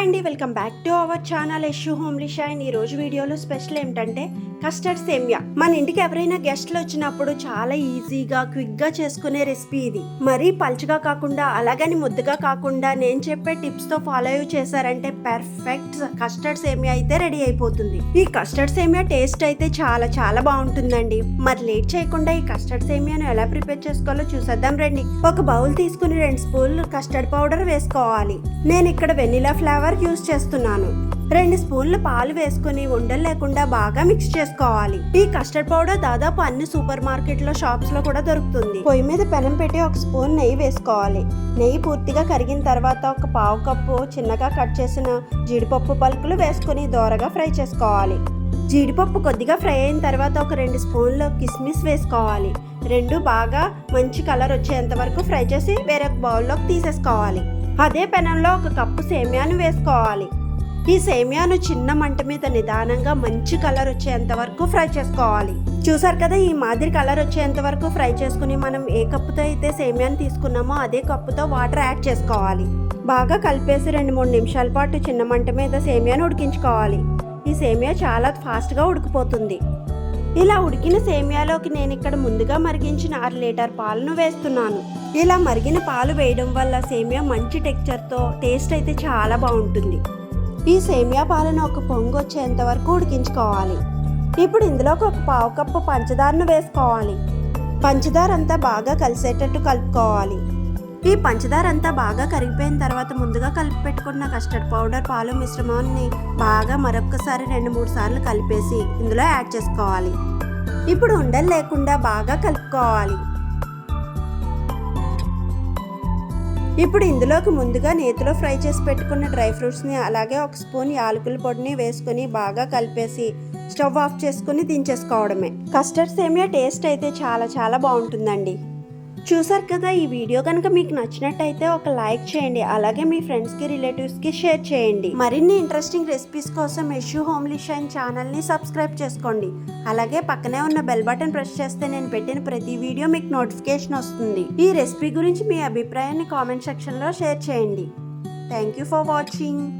Hi అండి welcome back to our channel Yashu homely shine. ఈ రోజు వీడియోలో స్పెషల్ ఏమిటంటే కస్టర్డ్ సేమియా. మన ఇంటికి ఎవరైనా గెస్ట్లు వచ్చినప్పుడు చాలా ఈజీగా క్విక్గా చేసుకునే రెసిపీ ఇది. మరీ పల్చగా కాకుండా అలాగని ముద్దగా కాకుండా నేను చెప్పే టిప్స్తో ఫాలో ఫాలో చేశారంటే పర్ఫెక్ట్ కస్టర్డ్ సేమియా అయితే రెడీ అయిపోతుంది. ఈ కస్టర్డ్ సేమియా టేస్ట్ అయితే చాలా చాలా బాగుంటుందండి. మరి లేట్ చేయకుండా ఈ కస్టర్డ్ సేమియాను ఎలా ప్రిపేర్ చేసుకోవాలో చూసేద్దాం రండి. ఒక బౌల్ తీసుకుని రెండు స్పూన్లు కస్టర్డ్ పౌడర్ వేసుకోవాలి. నేను ఇక్కడ వెనిలా ఫ్లేవర్ యూస్ చేస్తున్నాను. రెండు స్పూన్లు పాలు వేసుకుని ఉండలు లేకుండా బాగా మిక్స్ చేసుకోవాలి. ఈ కస్టర్డ్ పౌడర్ దాదాపు అన్ని సూపర్ మార్కెట్లో షాప్స్లో కూడా దొరుకుతుంది. పొయ్యి మీద పెనం పెట్టి ఒక స్పూన్ నెయ్యి వేసుకోవాలి. నెయ్యి పూర్తిగా కరిగిన తర్వాత ఒక పావు కప్పు చిన్నగా కట్ చేసిన జీడిపప్పు పలుకులు వేసుకుని దోరగా ఫ్రై చేసుకోవాలి. జీడిపప్పు కొద్దిగా ఫ్రై అయిన తర్వాత ఒక రెండు స్పూన్లు కిస్మిస్ వేసుకోవాలి. రెండు బాగా మంచి కలర్ వచ్చేంత వరకు ఫ్రై చేసి వేరే బౌల్లోకి తీసేసుకోవాలి. అదే పెనంలో ఒక కప్పు సేమియాను వేసుకోవాలి. ఈ సేమియాను చిన్న మంట మీద నిదానంగా మంచి కలర్ వచ్చేంత వరకు ఫ్రై చేసుకోవాలి. చూసారు కదా ఈ మాదిరి కలర్ వచ్చేంత వరకు ఫ్రై చేసుకుని మనం ఏ కప్పుతో అయితే సేమియాను తీసుకున్నామో అదే కప్పుతో వాటర్ యాడ్ చేసుకోవాలి. బాగా కలిపేసి రెండు మూడు నిమిషాల పాటు చిన్న మంట మీద సేమియాను ఉడికించుకోవాలి. ఈ సేమియా చాలా ఫాస్ట్గా ఉడికిపోతుంది. ఇలా ఉడికిన సేమియాలోకి నేను ఇక్కడ ముందుగా మరిగించిన అర లీటర్ పాలను వేస్తున్నాను. ఇలా మరిగిన పాలు వేయడం వల్ల సేమియా మంచి టెక్చర్తో టేస్ట్ అయితే చాలా బాగుంటుంది. ఈ సేమియా పాలను ఒక పొంగు వచ్చేంత వరకు ఉడికించుకోవాలి. ఇప్పుడు ఇందులోకి ఒక పావు కప్పు పంచదారను వేసుకోవాలి. పంచదార అంతా బాగా కలిసేటట్టు కలుపుకోవాలి. ఈ పంచదార అంతా బాగా కరిగిపోయిన తర్వాత ముందుగా కలిపి పెట్టుకున్న కస్టర్డ్ పౌడర్ పాలు మిశ్రమాన్ని బాగా మరొకసారి రెండు మూడు సార్లు కలిపేసి ఇందులో యాడ్ చేసుకోవాలి. ఇప్పుడు ఉండలు లేకుండా బాగా కలుపుకోవాలి. ఇప్పుడు ఇందులోకి ముందుగా నేతిలో ఫ్రై చేసి పెట్టుకున్న డ్రై ఫ్రూట్స్ని అలాగే ఒక స్పూన్ యాలకుల పొడిని వేసుకుని బాగా కలిపేసి స్టవ్ ఆఫ్ చేసుకుని దించేసుకోవడమే. కస్టర్డ్ సేమియా టేస్ట్ అయితే చాలా చాలా బాగుంటుందండి. చూసారు కదా ఈ వీడియో కనుక మీకు నచ్చినట్టయితే ఒక లైక్ చేయండి అలాగే మీ ఫ్రెండ్స్కి రిలేటివ్స్కి షేర్ చేయండి. మరిన్ని ఇంట్రెస్టింగ్ రెసిపీస్ కోసం యశు హోమ్లీ షైన్ ఛానల్ని సబ్స్క్రైబ్ చేసుకోండి. అలాగే పక్కనే ఉన్న బెల్ బటన్ ప్రెస్ చేస్తే నేను పెట్టిన ప్రతి వీడియో మీకు నోటిఫికేషన్ వస్తుంది. ఈ రెసిపీ గురించి మీ అభిప్రాయాన్ని కామెంట్ సెక్షన్లో షేర్ చేయండి. Thank you for watching.